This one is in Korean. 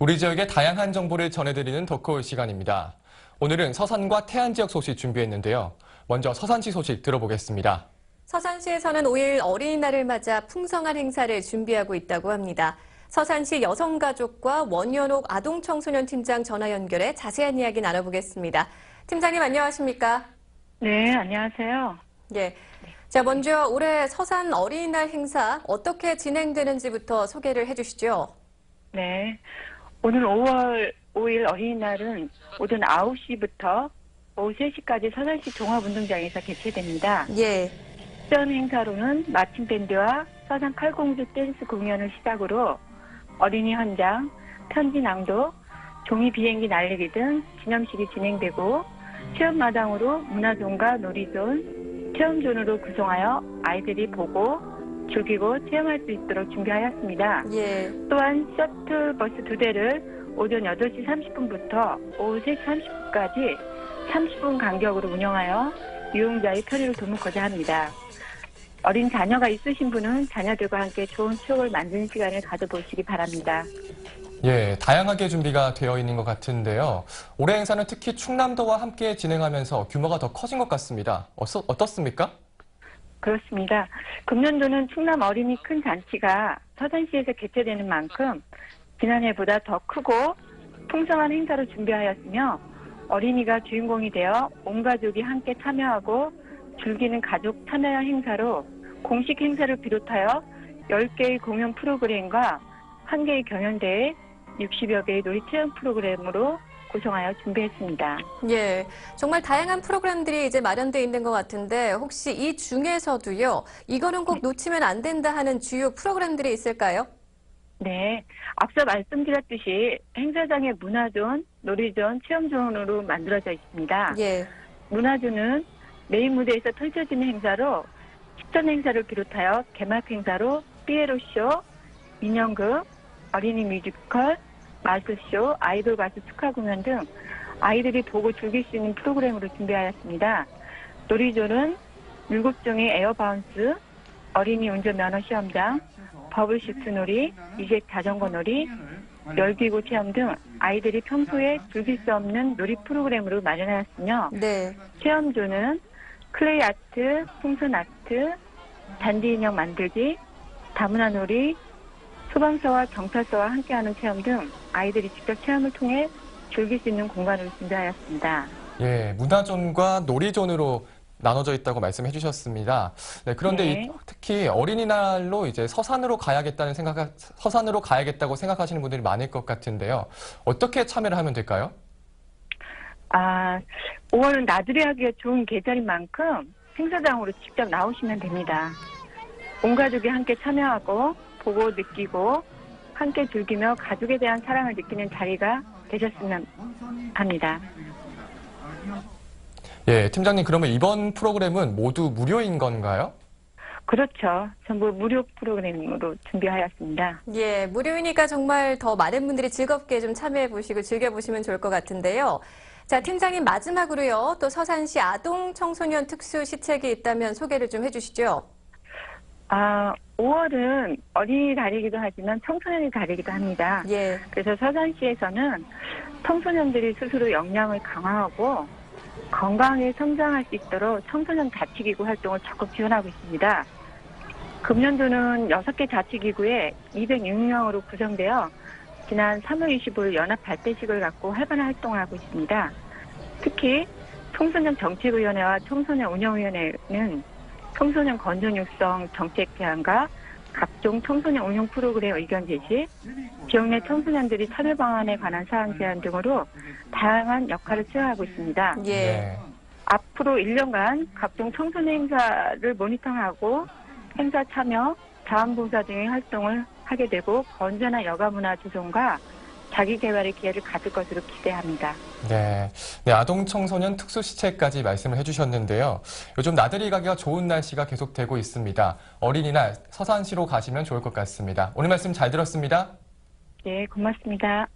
우리 지역의 다양한 정보를 전해드리는 덕후 시간입니다. 오늘은 서산과 태안 지역 소식 준비했는데요. 먼저 서산시 소식 들어보겠습니다. 서산시에서는 5일 어린이날을 맞아 풍성한 행사를 준비하고 있다고 합니다. 서산시 여성가족과 원현옥 아동청소년 팀장 전화 연결해 자세한 이야기 나눠보겠습니다. 팀장님 안녕하십니까? 네, 안녕하세요. 예. 자, 먼저 올해 서산 어린이날 행사 어떻게 진행되는지부터 소개를 해주시죠. 네. 오늘 5월 5일 어린이날은 오전 9시부터 오후 3시까지 서산시 종합운동장에서 개최됩니다. 예. 시전 행사로는 마침 밴드와 서산 칼공주 댄스 공연을 시작으로 어린이 현장, 편지 낭독, 종이 비행기 날리기 등 기념식이 진행되고 체험마당으로 문화존과 놀이존, 체험존으로 구성하여 아이들이 보고 즐기고 체험할 수 있도록 준비하였습니다. 예. 또한 셔틀버스 두 대를 오전 8시 30분부터 오후 3시 30분까지 30분 간격으로 운영하여 이용자의 편의를 도모고자 합니다. 어린 자녀가 있으신 분은 자녀들과 함께 좋은 추억을 만드는 시간을 가져보시기 바랍니다. 예, 다양하게 준비가 되어 있는 것 같은데요. 올해 행사는 특히 충남도와 함께 진행하면서 규모가 더 커진 것 같습니다. 어서, 어떻습니까? 그렇습니다. 금년도는 충남 어린이 큰 잔치가 서산시에서 개최되는 만큼 지난해보다 더 크고 풍성한 행사를 준비하였으며 어린이가 주인공이 되어 온 가족이 함께 참여하고 즐기는 가족 참여 행사로 공식 행사를 비롯하여 10개의 공연 프로그램과 1개의 경연대회, 60여 개의 놀이 체험 프로그램으로 구성하여 준비했습니다. 예. 정말 다양한 프로그램들이 이제 마련되어 있는 것 같은데 혹시 이 중에서도요, 이거는 꼭 놓치면 안 된다 하는 주요 프로그램들이 있을까요? 네. 앞서 말씀드렸듯이 행사장의 문화존, 놀이존, 체험존으로 만들어져 있습니다. 예. 문화존은 메인 무대에서 펼쳐지는 행사로 식전 행사를 비롯하여 개막 행사로 삐에로쇼, 인형극, 어린이 뮤지컬, 마술쇼, 아이돌 가수 축하 공연 등 아이들이 보고 즐길 수 있는 프로그램으로 준비하였습니다. 놀이존은 7종의 에어바운스, 어린이 운전면허 시험장, 버블시트 놀이, 이색 자전거 놀이, 열기구 체험 등 아이들이 평소에 즐길 수 없는 놀이 프로그램으로 마련하였으며 네. 체험조는 클레이 아트, 풍선 아트, 잔디 인형 만들기, 다문화 놀이, 소방서와 경찰서와 함께하는 체험 등 아이들이 직접 체험을 통해 즐길 수 있는 공간을 준비하였습니다. 예, 문화존과 놀이존으로 나눠져 있다고 말씀해 주셨습니다. 네, 그런데 네. 이- 특히 어린이날로 이제 서산으로 가야겠다는 생각, 서산으로 가야겠다고 생각하시는 분들이 많을 것 같은데요. 어떻게 참여를 하면 될까요? 아, 5월은 나들이 하기가 좋은 계절인 만큼 행사장으로 직접 나오시면 됩니다. 온 가족이 함께 참여하고 보고 느끼고 함께 즐기며 가족에 대한 사랑을 느끼는 자리가 되셨으면 합니다. 예, 팀장님, 그러면 이번 프로그램은 모두 무료인 건가요? 그렇죠. 전부 무료 프로그램으로 준비하였습니다. 예, 무료이니까 정말 더 많은 분들이 즐겁게 좀 참여해 보시고 즐겨 보시면 좋을 것 같은데요. 자, 팀장님 마지막으로요. 또 서산시 아동 청소년 특수 시책이 있다면 소개를 좀 해주시죠. 아, 5월은 어린이 달이기도 하지만 청소년의 달이기도 합니다. 예, 그래서 서산시에서는 청소년들이 스스로 역량을 강화하고 건강하게 성장할 수 있도록 청소년 자치기구 활동을 적극 지원하고 있습니다. 금년도는 6개 자치기구에 206명으로 구성되어 지난 3월 25일 연합 발대식을 갖고 활발한 활동을 하고 있습니다. 특히 청소년 정책위원회와 청소년 운영위원회는 청소년 건전 육성 정책 제안과 각종 청소년 운영 프로그램 의견 제시, 지역 내 청소년들이 참여 방안에 관한 사항 제안 등으로 다양한 역할을 수행하고 있습니다. 예. 네. 앞으로 1년간 각종 청소년 행사를 모니터하고 행사 참여, 자원봉사 등의 활동을 하게 되고 건전한 여가 문화 조성과 자기 개발의 기회를 가질 것으로 기대합니다. 네. 네, 아동 청소년 특수 시책까지 말씀을 해주셨는데요. 요즘 나들이 가기가 좋은 날씨가 계속되고 있습니다. 어린이날 서산시로 가시면 좋을 것 같습니다. 오늘 말씀 잘 들었습니다. 네, 고맙습니다.